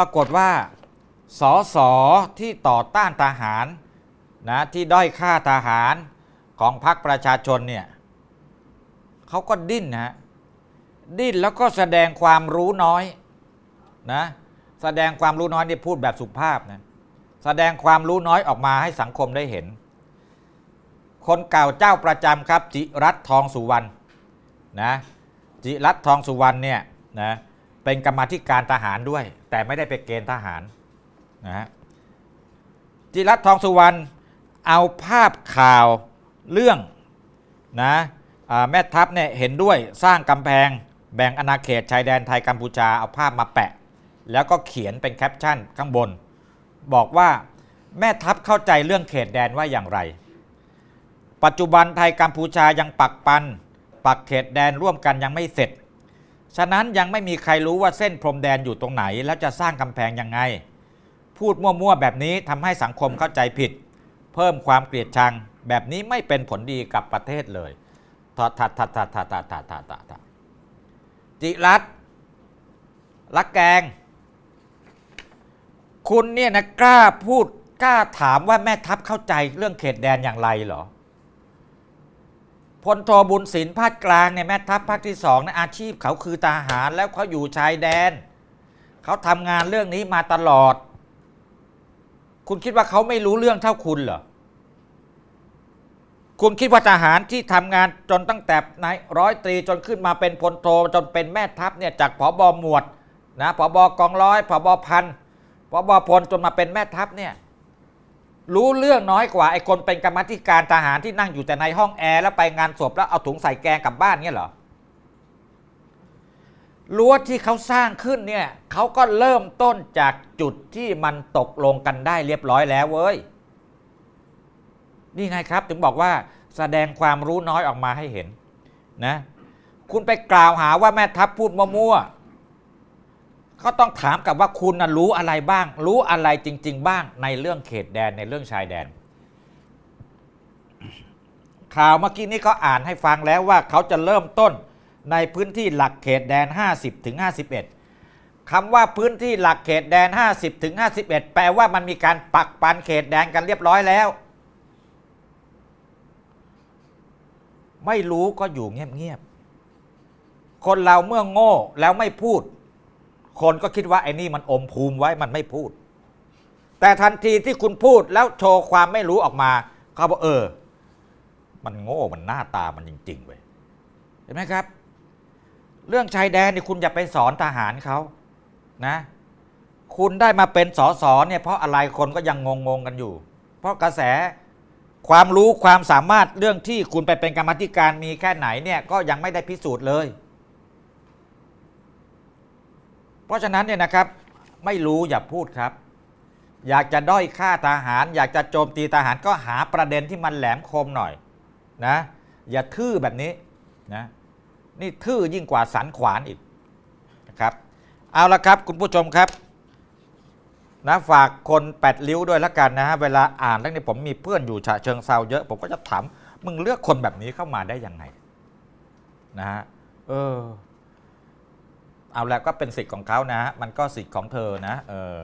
ปรากฏว่าสอสอที่ต่อต้านทหารนะที่ด้อยค่าทหารของพรรคประชาชนเนี่ยเขาก็ดิ้นนะดิ้นแล้วก็แสดงความรู้น้อยนะแสดงความรู้น้อยนี่พูดแบบสุภาพนะแสดงความรู้น้อยออกมาให้สังคมได้เห็น คนเก่าเจ้าประจำครับ จิรัตทองสุวรรณนะจิรัตทองสุวรรณเนี่ยนะ เป็นกรรมาธิการทหารด้วย แต่ไม่ได้ไปเกณฑ์ทหารนะฮะจิรัตทองสุวรรณเอาภาพข่าวเรื่องนะแม่ทัพเนี่ยเห็นด้วยสร้างกำแพงแบ่งอาณาเขตชายแดนไทยกัมพูชาเอาภาพมาแปะ แล้วก็เขียนเป็นแคปชั่นข้างบน บอกว่าแม่ทัพเข้าใจเรื่องเขตแดนว่าอย่างไร ปัจจุบันไทยกัมพูชายังปักปัน ปักเขตแดนร่วมกันยังไม่เสร็จ ฉะนั้นยังไม่มีใครรู้ว่าเส้นพรมแดนอยู่ตรงไหน แล้วจะสร้างกำแพงยังไง พูดมั่วๆแบบนี้ทำให้สังคมเข้าใจผิด เพิ่มความเกลียดชัง แบบนี้ไม่เป็นผลดีกับประเทศเลยทัดทัดทัดทัดทัดทัดทัดทัดทัดทัดจิรัตน์รักแกง คุณเนี่ยนะกล้าพูดกล้าถามว่าแม่ทัพเข้าใจเรื่องเขตแดนอย่างไรเหรอ พลโทบุญศิลป์ภาคกลางเนี่ยแม่ทัพภาคที่สองนะอาชีพเขาคือทหารแล้วเขาอยู่ชายแดน เขาทำงานเรื่องนี้มาตลอด คุณคิดว่าเขาไม่รู้เรื่องเท่าคุณเหรอคุณคิดว่าทหารที่ทำงานจนตั้งแต่นายร้อยตรีจนขึ้นมาเป็นพลโทจนเป็นแม่ทัพเนี่ยจากผบหมวดนะผบกองร้อยผบพันผบพลจนมาเป็นแม่ทัพเนี่ย รู้เรื่องน้อยกว่าไอ้คนเป็นกรรมธิการทหารที่นั่งอยู่แต่ในห้องแอร์แล้วไปงานศพแล้วเอาถุงใส่แกงกลับบ้านเนี่ยเหรอรั้วที่เขาสร้างขึ้นเนี่ยเขาก็เริ่มต้นจากจุดที่มันตกลงกันได้เรียบร้อยแล้วเว้ย นี่ไงครับถึงบอกว่าแสดงความรู้น้อยออกมาให้เห็นนะ คุณไปกล่าวหาว่าแม่ทัพพูดมั่วๆ ก็ต้องถามกับว่าคุณนะรู้อะไรบ้าง รู้อะไรจริง ๆ บ้างในเรื่องเขตแดนในเรื่องชายแดน ข่าวเมื่อกี้นี้ก็อ่านให้ฟังแล้วว่าเขาจะเริ่มต้นในพื้นที่หลักเขตแดน 50ถึง51 คำว่าพื้นที่หลักเขตแดน 50ถึง51 แปลว่ามันมีการปักปันเขตแดนกันเรียบร้อยแล้ว ไม่รู้ก็อยู่เงียบๆคนเราเมื่อโง่แล้วไม่พูด คนก็คิดว่าไอ้นี่มันอมภูมิไว้มันไม่พูด แต่ทันทีที่คุณพูดแล้วโชว์ความไม่รู้ออกมาเขาบอกเออ มันโง่มันหน้าตามันจริงๆเว้ยเห็นไหมครับ เรื่องชายแดนนี่คุณอย่าไปสอนทหารเขานะ คุณได้มาเป็นสอสอเนี่ยเพราะอะไรคนก็ยังงงๆกันอยู่ เพราะกระแสความรู้ความสามารถเรื่องที่คุณไปเป็นกรรมธิการมีแค่ไหนเนี่ยก็ยังไม่ได้พิสูจน์เลย เพราะฉะนั้นเนี่ยนะครับไม่รู้อย่าพูดครับ อยากจะด้อยค่าทหาร อยากจะโจมตีทหารก็หาประเด็นที่มันแหลมคมหน่อยนะอย่าทื่อแบบนี้นะนี่ทื่อยิ่งกว่าสันขวานอีกนะครับเอาละครับคุณผู้ชมครับนะฝากคนแปดริ้วด้วยละกันนะฮะเวลาอ่านแล้วเนี่ยผมมีเพื่อนอยู่ฉะเชิงเซาเยอะผมก็จะถามมึงเลือกคนแบบนี้เข้ามาได้ยังไงนะฮะเออ เอาแล้วก็เป็นสิทธิ์ของเขานะ มันก็สิทธิ์ของเธอนะเออ